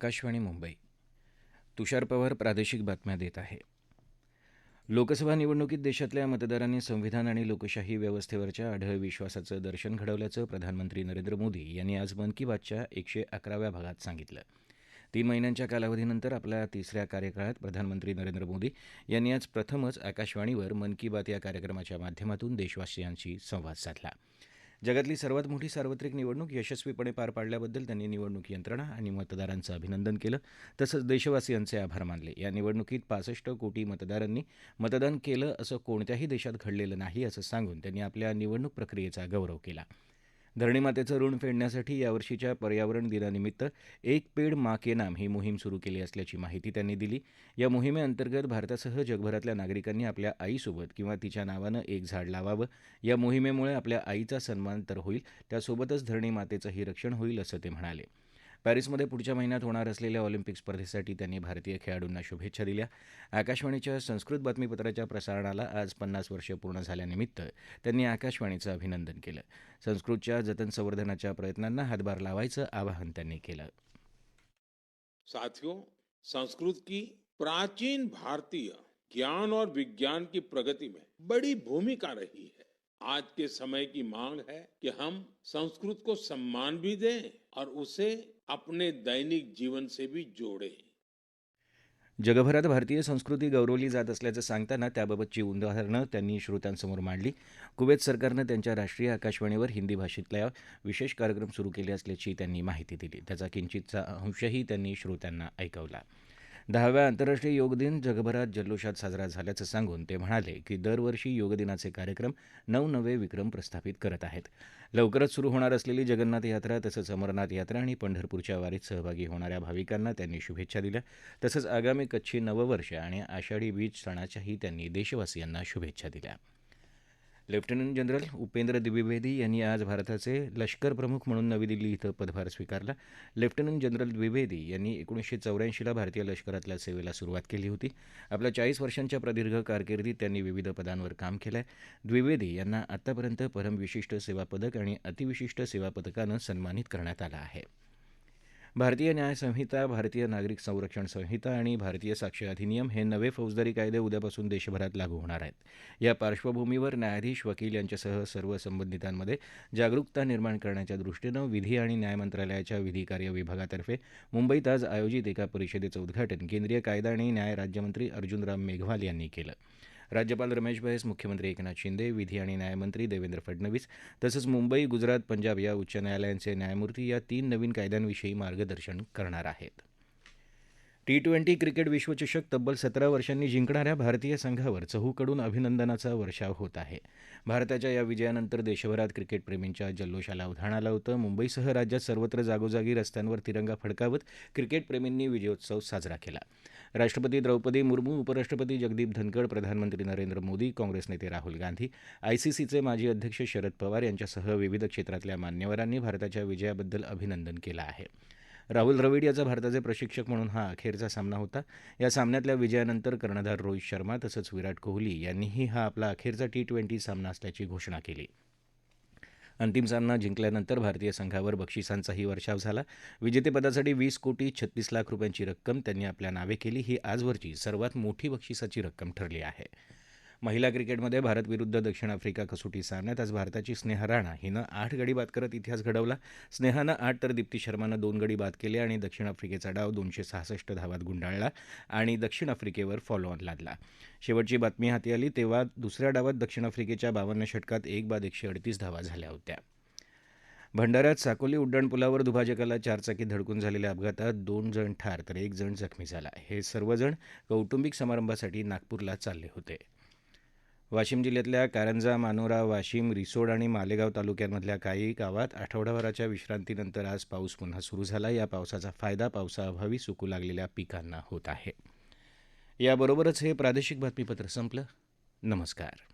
आकाशवाणी मुंबई. तुषार पवार प्रादेशिक बातम्या देत आहे. लोकसभा निवडणुकीत देशातल्या मतदारांनी संविधान आणि लोकशाही व्यवस्थेवरच्या अढळ विश्वासाचं दर्शन घडवल्याचं प्रधानमंत्री नरेंद्र मोदी यांनी आज मन की बातच्या एकशे अकराव्या भागात सांगितलं. तीन महिन्यांच्या कालावधीनंतर आपल्या तिसऱ्या कार्यकाळात प्रधानमंत्री नरेंद्र मोदी यांनी आज प्रथमच आकाशवाणीवर मन की बात या कार्यक्रमाच्या माध्यमातून देशवासियांशी संवाद साधला. जगातली सर्वात मोठी सार्वत्रिक निवडणूक यशस्वीपणे पार पाडल्याबद्दल त्यांनी निवडणूक यंत्रणा आणि मतदारांचं अभिनंदन केलं. तसंच देशवासियांचे आभार मानले. या निवडणुकीत पासष्ट कोटी मतदारांनी मतदान केलं असं कोणत्याही देशात घडलेलं नाही असं सांगून त्यांनी आपल्या निवडणूक प्रक्रियेचा गौरव केला. धरणीमातेचं ऋण फेडण्यासाठी यावर्षीच्या पर्यावरण दिनानिमित्त एक पेड मा के नाम ही मोहीम सुरू केली असल्याची माहिती त्यांनी दिली. या मोहिमेअंतर्गत भारतासह जगभरातल्या नागरिकांनी आपल्या आईसोबत किंवा तिच्या नावानं एक झाड लावावं. या मोहिमेमुळे आपल्या आईचा सन्मान तर होईल त्यासोबतच धरणी मातेचंही रक्षण होईल असं ते म्हणाले. पॅरिसमध्ये पुढच्या महिन्यात होणार असलेल्या ऑलिम्पिक स्पर्धेसाठी त्यांनी भारतीय खेळाडूंना शुभेच्छा दिल्या. आकाशवाणीच्या संस्कृत बातमीपत्राच्या प्रसारणाला आज पन्नास वर्ष पूर्ण झाल्यानिमित्त त्यांनी आकाशवाणीचं अभिनंदन केलं. संस्कृतच्या जतन संवर्धनाच्या प्रयत्नांना हातभार लावायचं आवाहन त्यांनी केलं. साथियों संस्कृत की प्राचीन भारतीय ज्ञान और विज्ञान की प्रगति में बड़ी भूमिका रही है। आज के समय की मांग है कि हम संस्कृत को सम्मान भी दें और उसे अपने दैनिक जीवन से भी जोड़े। जगभरात भारतीय संस्कृती गौरवली जात असल्याचं सांगताना त्याबाबतची उदाहरणं त्यांनी श्रोत्यांसमोर मांडली. कुवेत सरकारनं त्यांच्या राष्ट्रीय आकाशवाणीवर हिंदी भाषेतल्या विशेष कार्यक्रम सुरू केले असल्याची त्यांनी माहिती दिली. त्याचा किंचितचा अंशही त्यांनी श्रोत्यांना ऐकवला. दहाव्या आंतरराष्ट्रीय योग दिन जगभरात जल्लोषात साजरा झाल्याचं सांगून ते म्हणाले की दरवर्षी योग दिनाचे कार्यक्रम नवनवे विक्रम प्रस्थापित करत आहेत. लवकरच सुरू होणार असलेली जगन्नाथ यात्रा तसंच अमरनाथ यात्रा आणि पंढरपूरच्या वारीत सहभागी होणाऱ्या भाविकांना त्यांनी शुभेच्छा दिल्या. तसंच आगामी कच्छी नववर्ष आणि आषाढी बीज सणाच्याही त्यांनी देशवासियांना शुभेच्छा दिल्या. लेफ्टनंट जनरल उपेंद्र द्विवेदी यांनी आज भारताचे लष्कर प्रमुख म्हणून नवी दिल्ली इथं पदभार स्वीकारला. लेफ्टनंट जनरल द्विवेदी यांनी एकोणीसशे चौऱ्याऐंशीला भारतीय लष्करातल्या सेवेला सुरुवात केली होती. आपल्या चाळीस वर्षांच्या प्रदीर्घ कारकिर्दीत त्यांनी विविध पदांवर काम केलं आहे द्विवेदी यांना आतापर्यंत परमविशिष्ट सेवा पदक आणि अतिविशिष्ट सेवा पदकानं सन्मानित करण्यात आलं आहे. भारतीय न्याय संहिता भारतीय नागरिक संरक्षण संहिता आणि भारतीय साक्ष अधिनियम हे नवे फौजदारी कायदे उद्यापासून देशभरात लागू होणार आहेत. या पार्श्वभूमीवर न्यायाधीश वकील यांच्यासह सर्व संबंधितांमध्ये जागरूकता निर्माण करण्याच्या दृष्टीनं विधी आणि न्याय मंत्रालयाच्या विधी कार्य विभागातर्फे मुंबईत आज आयोजित एका परिषदेचं उद्घाटन केंद्रीय कायदा आणि न्याय राज्यमंत्री अर्जुनराम मेघवाल यांनी केलं. राज्यपाल रमेश बैस मुख्यमंत्री एकनाथ शिंदे विधी आणि न्यायमंत्री देवेंद्र फडणवीस तसंच मुंबई गुजरात पंजाब या उच्च न्यायालयांचे न्यायमूर्ती या तीन नवीन कायद्यांविषयी मार्गदर्शन करणार आहेत. टी ट्वेंटी क्रिकेट विश्वचषक तब्बल सतरा वर्षांनी जिंकणाऱ्या भारतीय संघावर चहूकडून अभिनंदनाचा वर्षाव होत आहे. भारताच्या या विजयानंतर देशभरात क्रिकेटप्रेमींच्या जल्लोषाला उधाण आलं होतं. मुंबईसह राज्यात सर्वत्र जागोजागी रस्त्यांवर तिरंगा फडकावत क्रिकेटप्रेमींनी विजयोत्सव साजरा केला. राष्ट्रपती द्रौपदी मुर्मू उपराष्ट्रपती जगदीप धनखड प्रधानमंत्री नरेंद्र मोदी काँग्रेस नेते राहुल गांधी आयसीसीचे माजी अध्यक्ष शरद पवार यांच्यासह विविध क्षेत्रातल्या मान्यवरांनी भारताच्या विजयाबद्दल अभिनंदन केलं आहे. राहुल द्रविड याचा भारताचे प्रशिक्षक म्हणून हा अखेरचा सामना होता. या सामन्यातल्या विजयानंतर कर्णधार रोहित शर्मा तसंच विराट कोहली यांनीही हा आपला अखेरचा टी ट्वेंटी सामना असल्याची घोषणा केली. अंतिम सामना जिंकल्यानंतर भारतीय संघावर बक्षिसांचाही वर्षाव झाला. विजेतेपदासाठी वीस कोटी छत्तीस लाख रुपयांची रक्कम त्यांनी आपल्या नावे केली. ही आजवरची सर्वात मोठी बक्षिसाची रक्कम ठरली आहे. महिला क्रिकेटमध्ये भारत विरुद्ध दक्षिण आफ्रिका कसोटी सामन्यात आज भारताची स्नेहा राणा हिनं आठ गडी बाद करत इतिहास घडवला. स्नेहानं आठ तर दीप्ती शर्मानं दोन गडी बाद केले आणि दक्षिण आफ्रिकेचा डाव दोनशे सहासष्ट धावात गुंडाळला आणि दक्षिण आफ्रिकेवर फॉलो ऑन लादला. शेवटची बातमी हाती आली तेव्हा दुसऱ्या डावात दक्षिण आफ्रिकेच्या बावन्न षटकात एक बाद एकशे अडतीस धावा झाल्या होत्या. भंडाऱ्यात साकोली उड्डाणपुलावर दुभाजकाला चारचाकी धडकून झालेल्या अपघातात दोन जण ठार तर एक जण जखमी झाला. हे सर्वजण कौटुंबिक समारंभासाठी नागपूरला चालले होते. वाशिम जिल्ह्यातल्या कारंजा मानोरा वाशिम रिसोड आणि मालेगाव तालुक्यांमधल्या काही गावात आठवडाभराच्या विश्रांतीनंतर आज पाऊस पुन्हा सुरू झाला. या पावसाचा फायदा पावसाअभावी सुकू लागलेल्या पिकांना होत आहे. याबरोबरच हे प्रादेशिक बातमीपत्र संपलं. नमस्कार.